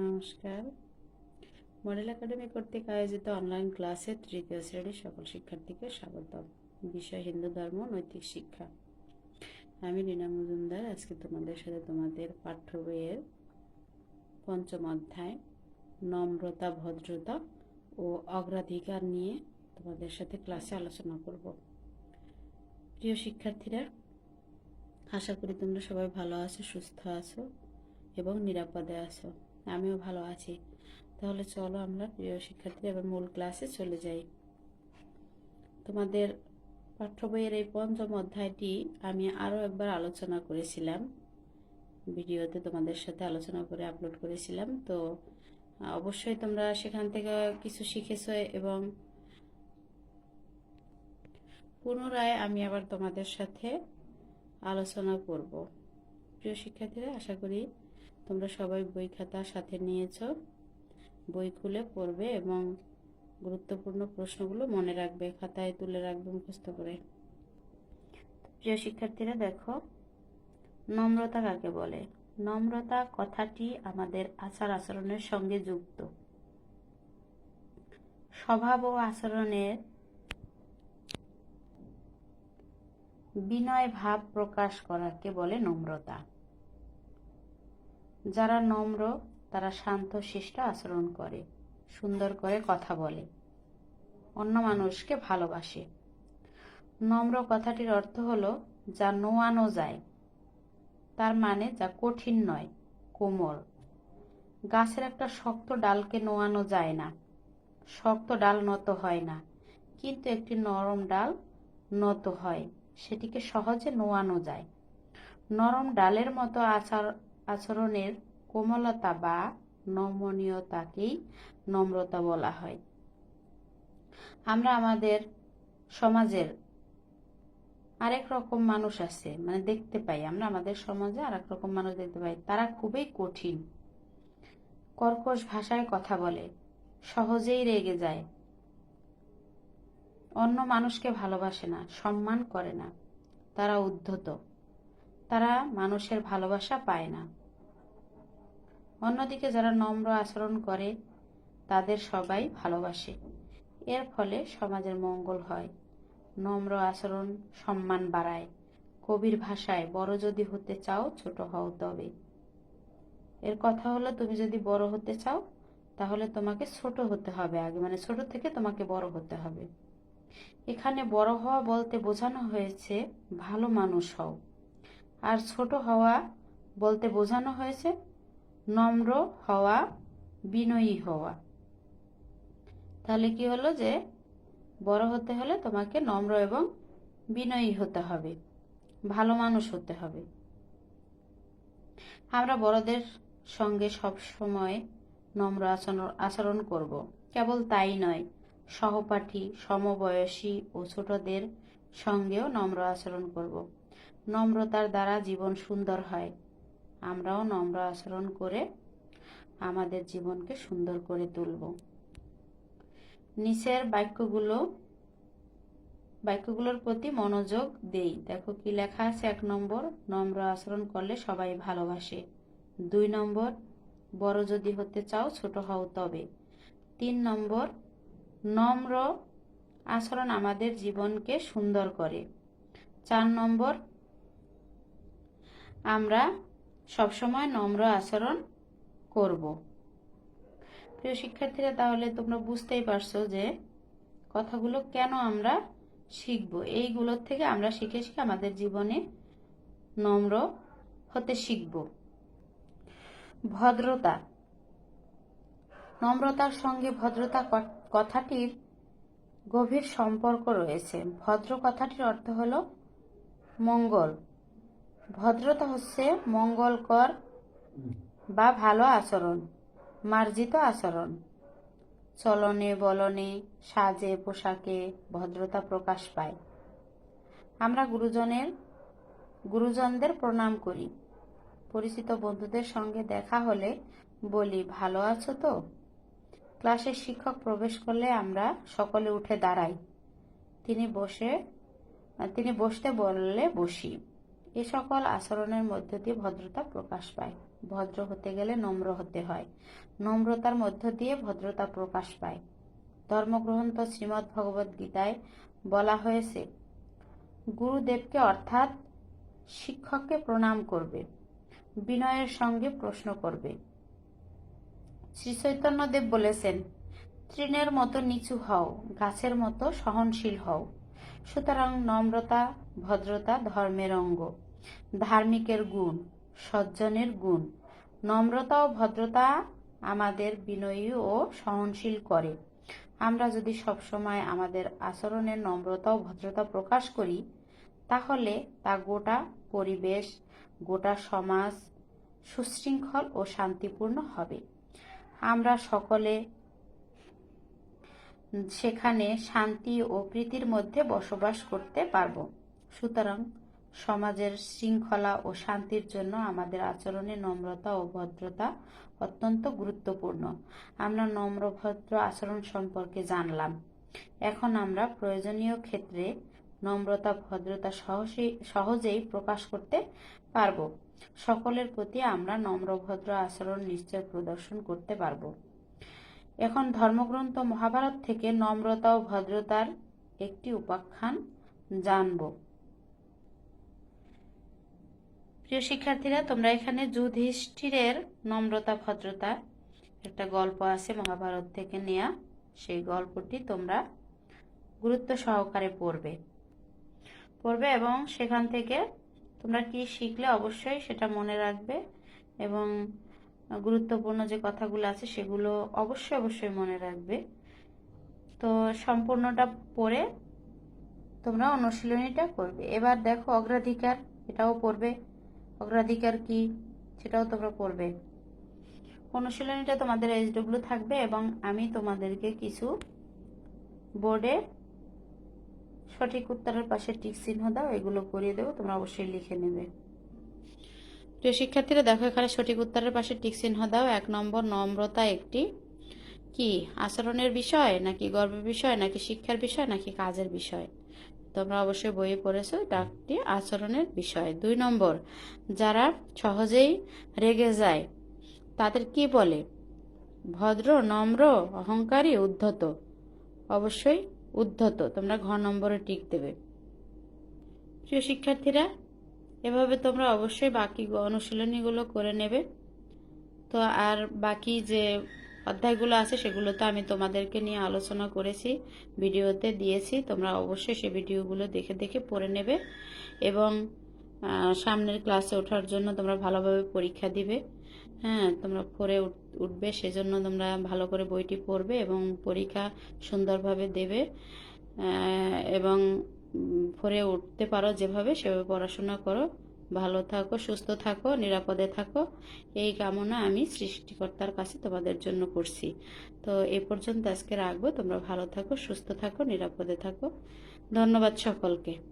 নমস্কার। Model academy কর্তৃক আয়োজিত অনলাইন ক্লাসে তৃতীয় শ্রেণির সকল শিক্ষার্থীকে স্বাগত বিষয় হিন্দু ধর্ম, নৈতিক শিক্ষা। আমি রীনা মজুমদার, আজকে তোমাদের সাথে তোমাদের পাঠ্য বইয়ের পঞ্চম অধ্যায়, নম্রতা, ভদ্রতা ও অগ্রাধিকার নিয়ে তোমাদের সাথে ক্লাসে আলোচনা করব। প্রিয় শিক্ষার্থীরা, আশা করি তোমরা সবাই ভালো আছো, সুস্থ আছো এবং নিরাপদে আছো। আমিও ভালো আছি। তাহলে চলো আমরা প্রিয় শিক্ষার্থী এবার মূল ক্লাসে চলে যাই। তোমাদের পাঠ্য বইয়ের এই পঞ্চম অধ্যায়টি আমি আরও একবার আলোচনা করেছিলাম। ভিডিওতে তোমাদের সাথে আলোচনা করে আপলোড করেছিলাম। তো, অবশ্যই তোমরা সেখান থেকে কিছু শিখেছো এবং পুনরায় আমি আবার তোমাদের সাথে আলোচনা করব। প্রিয় শিক্ষার্থীরা, আশা করি তোমরা সবাই বই খাতা সাথে নিয়েছো। বই খুলে পড়বে এবং গুরুত্বপূর্ণ প্রশ্নগুলো মনে রাখবে, খাতায় তুলে রাখবে, মুখস্থ করে। প্রিয় শিক্ষার্থীরা, দেখো, নম্রতা কাকে বলে? নম্রতা কথাটি আমাদের আচার আচরণের সঙ্গে যুক্ত। স্বভাব ও আচরণের বিনয় ভাব প্রকাশ করাকে বলে নম্রতা। যারা নম্র, তারা শান্ত, শিষ্ট আচরণ করে, সুন্দর করে কথা বলে, অন্য মানুষকে ভালোবাসে। নম্র কথাটির অর্থ হলো, যা নোয়ানো যায়, তার মানে যা কঠিন নয়, কোমল। গাছের একটা শক্ত ডালকে নোয়ানো যায় না, শক্ত ডাল নত হয় না, কিন্তু একটি নরম ডাল নত হয়, সেটিকে সহজে নোয়ানো যায়। নরম ডালের মতো আচার আচরণের কোমলতা বা নমনীয়তাকেই নম্রতা বলা হয়। আমরা আমাদের সমাজের আরেক রকম মানুষ আছে মানে দেখতে পাই আমরা আমাদের সমাজে আরেক রকম মানুষ দেখতে পাই। তারা খুবই কঠিন। কর্কশ ভাষায় কথা বলে, সহজেই রেগে যায়। অন্য মানুষকে ভালোবাসে না, সম্মান করে না। তারা উদ্ধত। তারা মানুষের ভালোবাসা পায় না। অন্যদিকে যারা নম্র আচরণ করে, তাদের সবাই ভালোবাসে। এর ফলে সমাজের মঙ্গল হয়। নম্র আচরণ, সম্মান বাড়ায়। কবির ভাষায়, বড় যদি হতে চাও, ছোট হও তবে। এর কথা হলো, তুমি যদি বড় হতে চাও, তাহলে তোমাকে ছোট হতে হবে আগে। মানে ছোট থেকে তোমাকে বড় হতে হবে। এখানে বড় হওয়া বলতে বোঝানো হয়েছে, ভালো মানুষ হও। আর ছোট হওয়া বলতে বোঝানো হয়েছে নম্র হওয়া, বিনয়ী হওয়া। তাহলে কি হলো যে, বড় হতে হলে তোমাকে নম্র এবং বিনয়ী হতে হবে, ভালো মানুষ হতে হবে। আমরা বড়দের সঙ্গে সব সময় নম্র আচরণ আচরণ করব। কেবল তাই নয়, সহপাঠী, সমবয়সী ও ছোটদের সঙ্গেও নম্র আচরণ করব। নম্রতার দ্বারা জীবন সুন্দর হয়। আমরাও নম্র আচরণ করে আমাদের জীবনকে সুন্দর করে তুলব। নিচের বাক্যগুলো, বাক্যগুলোর প্রতি মনোযোগ দেই। দেখো কি লেখা আছে? এক নম্বর, নম্র আচরণ করলে সবাই ভালোবাসে। দুই নম্বর, বড় যদি হতে চাও, ছোট হও তবে। তিন নম্বর, নম্র আচরণ আমাদের জীবনকে সুন্দর করে। চার নম্বর আমরা সবসময় নম্র আচরণ করব। প্রিয় শিক্ষার্থীরা, তাহলে তোমরা বুঝতেই পারছ যে কথাগুলো কেন আমরা শিখব? এইগুলোর থেকে আমরা শিখে শিখে আমাদের জীবনে নম্র হতে শিখব। ভদ্রতা। নম্রতার সঙ্গে ভদ্রতা কথাটির গভীর সম্পর্ক রয়েছে। ভদ্র কথাটির অর্থ হলো মঙ্গল। ভদ্রতা হচ্ছে মঙ্গলকর বা ভালো আচরণ, মার্জিত আচরণ। চলনে, বলনে, সাজে, পোশাকে ভদ্রতা প্রকাশ পায়। আমরা গুরুজনের, গুরুজনদের প্রণাম করি। পরিচিত বন্ধুদের সঙ্গে দেখা হলে বলি, ভালো আছো তো? ক্লাসের শিক্ষক প্রবেশ করলে আমরা সকলে উঠে দাঁড়াই। তিনি বসে, তিনি বসতে বললে বসি। এ সকল আচরণের মধ্য দিয়ে ভদ্রতা প্রকাশ পায়। ভদ্র হতে গেলে নম্র হতে হয়। নম্রতার মধ্য দিয়ে ভদ্রতা প্রকাশ পায়। ধর্মগ্রন্থ শ্রীমদ্ ভগবদ গীতায় বলা হয়েছে, গুরুদেবকে অর্থাৎ শিক্ষককে প্রণাম করবে, বিনয়ের সঙ্গে প্রশ্ন করবে। শ্রী চৈতন্যদেব বলেছেন, তৃণের মতো নিচু হও, গাছের মতো সহনশীল হও। সুতরাং নম্রতা, ভদ্রতা ধর্মের অঙ্গ। ধার্মিকের গুণ, সজ্জনের গুণ, নম্রতা ও ভদ্রতা আমাদের বিনয়ী ও সহনশীল করে। আমরা যদি সবসময় আমাদের আচরণের নম্রতা ও ভদ্রতা প্রকাশ করি, তাহলে তা গোটা পরিবেশ, গোটা সমাজ সুশৃঙ্খল ও শান্তিপূর্ণ হবে। আমরা সকলে সেখানে শান্তি ও প্রীতির মধ্যে বসবাস করতে পারব। সুতরাং সমাজের শৃঙ্খলা ও শান্তির জন্য আমাদের আচরণে নম্রতা ও ভদ্রতা অত্যন্ত গুরুত্বপূর্ণ। আমরা নম্র, ভদ্র আচরণ সম্পর্কে জানলাম। এখন আমরা প্রয়োজনীয় ক্ষেত্রে নম্রতা, ভদ্রতা সহজেই সহজেই প্রকাশ করতে পারব। সকলের প্রতি আমরা নম্র, ভদ্র আচরণ নিশ্চয় প্রদর্শন করতে পারব। এখন ধর্মগ্রন্থ মহাভারত থেকে নম্রতা ও ভদ্রতার একটি উপাখ্যান জানব। প্রিয় শিক্ষার্থীরা, তোমরা এখানে যুধিষ্ঠিরের নম্রতা, ভদ্রতা একটা গল্প আছে মহাভারত থেকে নেয়া। সেই গল্পটি তোমরা গুরুত্ব সহকারে পড়বে। পড়বে এবং সেখান থেকে তোমরা কি শিখলে অবশ্যই সেটা মনে রাখবে এবং গুরুত্বপূর্ণ যে কথাগুলো আছে সেগুলো অবশ্যই অবশ্যই মনে রাখবে। তো সম্পূর্ণটা পড়ে তোমরা অনুশীলনীটা করবে। এবার দেখো অগ্রাধিকার, এটাও পড়বে। অগ্রাধিকার কি সেটাও তোমরা পড়বে। অনুশীলনীটা তোমাদের এইচডব্লিউ থাকবে এবং আমি তোমাদেরকে কিছু বোর্ডে সঠিক উত্তরের পাশে টিক চিহ্ন দাও, এগুলো করিয়ে দেবো, তোমরা অবশ্যই লিখে নেবে। প্রিয় শিক্ষার্থীরা, দেখো এখানে সঠিক উত্তরের পাশে টিক চিহ্ন দাও, এক নম্বর নম্রতা একটি কি? আচরণের বিষয় নাকি গর্বের বিষয় নাকি শিক্ষার বিষয় নাকি কাজের বিষয়? তোমরা অবশ্যই বইয়ে পড়েছো এটা একটি আচরণের বিষয়। দুই নম্বর, যারা সহজেই রেগে যায়, তাদের কি বলে? ভদ্র, নম্র, অহংকারী, উদ্ধত। অবশ্যই উদ্ধত, তোমরা ঘ নম্বরে টিক দেবে। প্রিয় শিক্ষার্থীরা, এভাবে তোমরা অবশ্যই বাকি অনুশীলনীগুলো করে নেবে। তো আর বাকি যে অধ্যায়গুলো আছে, সেগুলো তো আমি তোমাদেরকে নিয়ে আলোচনা করেছি, ভিডিওতে দিয়েছি। তোমরা অবশ্যই সে ভিডিওগুলো দেখে দেখে পড়ে নেবে এবং সামনের ক্লাসে ওঠার জন্য তোমরা ভালোভাবে পরীক্ষা দিবে। হ্যাঁ তোমরা পড়ে উঠবে, সেজন্য তোমরা ভালো করে বইটি পড়বে এবং পরীক্ষা সুন্দরভাবে দেবে। এবং পড়ে উঠতে পারো যেভাবে, সেভাবে পড়াশোনা করো। ভালো থাকো, সুস্থ থাকো, নিরাপদে থাকো। এই কামনা আমি সৃষ্টিকর্তার কাছে তোমাদের জন্য করছি। তো এ পর্যন্ত আজকে রাখব। তোমরা ভালো থাকো, সুস্থ থাকো, নিরাপদে থাকো। ধন্যবাদ সকলকে।